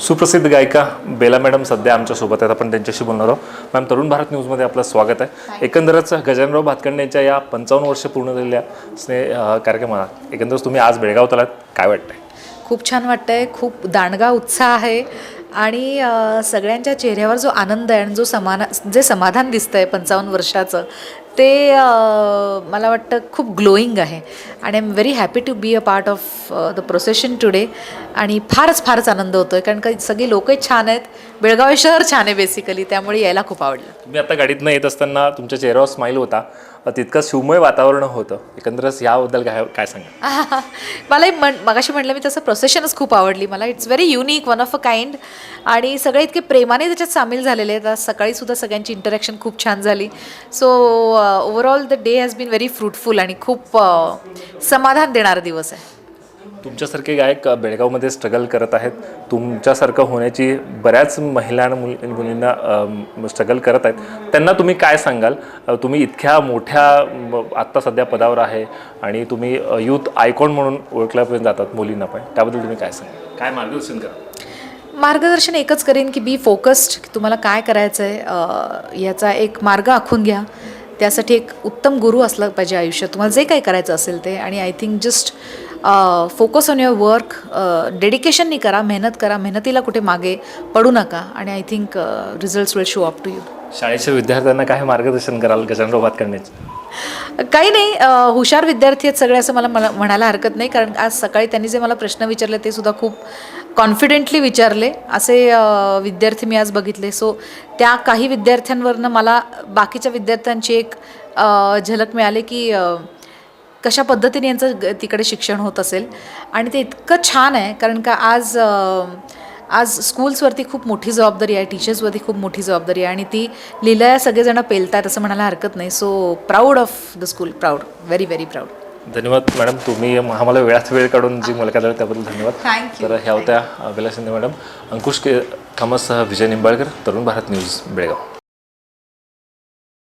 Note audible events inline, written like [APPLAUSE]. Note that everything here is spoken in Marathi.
सुप्रसिद्ध गायिका बेला मॅडम सध्या आमच्यासोबत आहेत. आपण त्यांच्याशी बोलणार आहोत. मॅम तरुण भारत न्यूजमध्ये आपलं स्वागत आहे. एकंदरच गजानराव भातखंडे यांच्या या पंचावन्न वर्ष पूर्ण झालेल्या स्नेह अं, कार्यक्रमात एकंदरच तुम्ही आज बेळगाव आलात. काय वाटतंय? खूप छान वाटतंय. खूप दांडगा उत्साह आहे. आणि सगळ्यांच्या चेहऱ्यावर जो आनंद आहे आणि जो समान जे समाधान दिसतंय पंचावन्न वर्षाचं ते मला वाटतं खूप ग्लोईंग आहे. आणि I am very happy to be a part of the procession today आणि फारच फारच आनंद होतोय. कारण का सगळी लोकही छान आहेत. बेळगाव शहर छान आहे बेसिकली त्यामुळे यायला खूप आवडलं. तुम्ही आता गाडीतनं येत असताना तुमच्या चेहऱ्यावर स्माईल होता. तितकं शिवमय वातावरण होतं. एकंदरच याबद्दल काय काय सांगा [LAUGHS] मलाही म्हण मगाशी म्हटलं मी तसं प्रोसेशनच खूप आवडली मला. It's very unique one of a kind आणि सगळे इतके प्रेमाने त्याच्यात सामील झालेले आहेत. आज सकाळीसुद्धा सगळ्यांची इंटरॅक्शन खूप छान झाली. So overall the day has been very fruitful आणि खूप अ, समाधान देणारा दिवस आहे. तुमच्यासारखे गायक अं, बेळगावमध्ये स्ट्रगल करत आहेत. तुमच्यासारखं होण्याची बऱ्याच महिला आणि मुल मुलींना स्ट्रगल करत आहेत. त्यांना तुम्ही काय सांगाल? अं, तुम्ही इतक्या मोठ्या आत्ता सध्या पदावर आहे आणि तुम्ही यूथ आयकॉन म्हणून ओळखल्यापर्यंत जातात मुलींना पण. त्याबद्दल तुम्ही काय सांगाल? काय मार्गदर्शन करा. मार्गदर्शन एकच करेन की बी फोकस्ड की तुम्हाला काय करायचं आहे याचा एक मार्ग आखून घ्या. त्यासाठी एक उत्तम गुरु असला पाहिजे आयुष्यात. तुम्हाला जे काही करायचं असेल ते. आणि I think just focus on your work डेडिकेशननी करा मेहनत करा. मेहनतीला कुठे मागे पडू नका. आणि I think results will show up to you शाळेच्या विद्यार्थ्यांना काय मार्गदर्शन कराल गजानराव करण्याचं काही नाही हुशार विद्यार्थी आहेत सगळे असं मला मला म्हणायला हरकत नाही. कारण आज सकाळी त्यांनी जे मला प्रश्न विचारले ते सुद्धा खूप कॉन्फिडेंटली विचारले. असे विद्यार्थी मी आज बघितले. सो त्या काही विद्यार्थ्यांवरनं मला बाकीच्या विद्यार्थ्यांची एक झलक मिळाली की कशा पद्धतीने यांचं ग- तिकडे शिक्षण होत असेल. आणि ते इतकं छान आहे. कारण का आज आज स्कूल्सवरती खूप मोठी जबाबदारी आहे टीचर्सवरती खूप मोठी जबाबदारी आहे आणि ती लिलया सगळेजण पेलतात असं म्हणायला हरकत नाही. So proud of the school proud very very proud धन्यवाद मॅडम तुम्ही आम्हाला वेळात वेळ काढून जी मुलाखत दिली त्याबद्दल धन्यवाद. तर ह्या होत्या अभिला शिंदे मॅडम. अंकुश के कामतसह विजय निंबाळकर तरुण भारत न्यूज बेळगाव.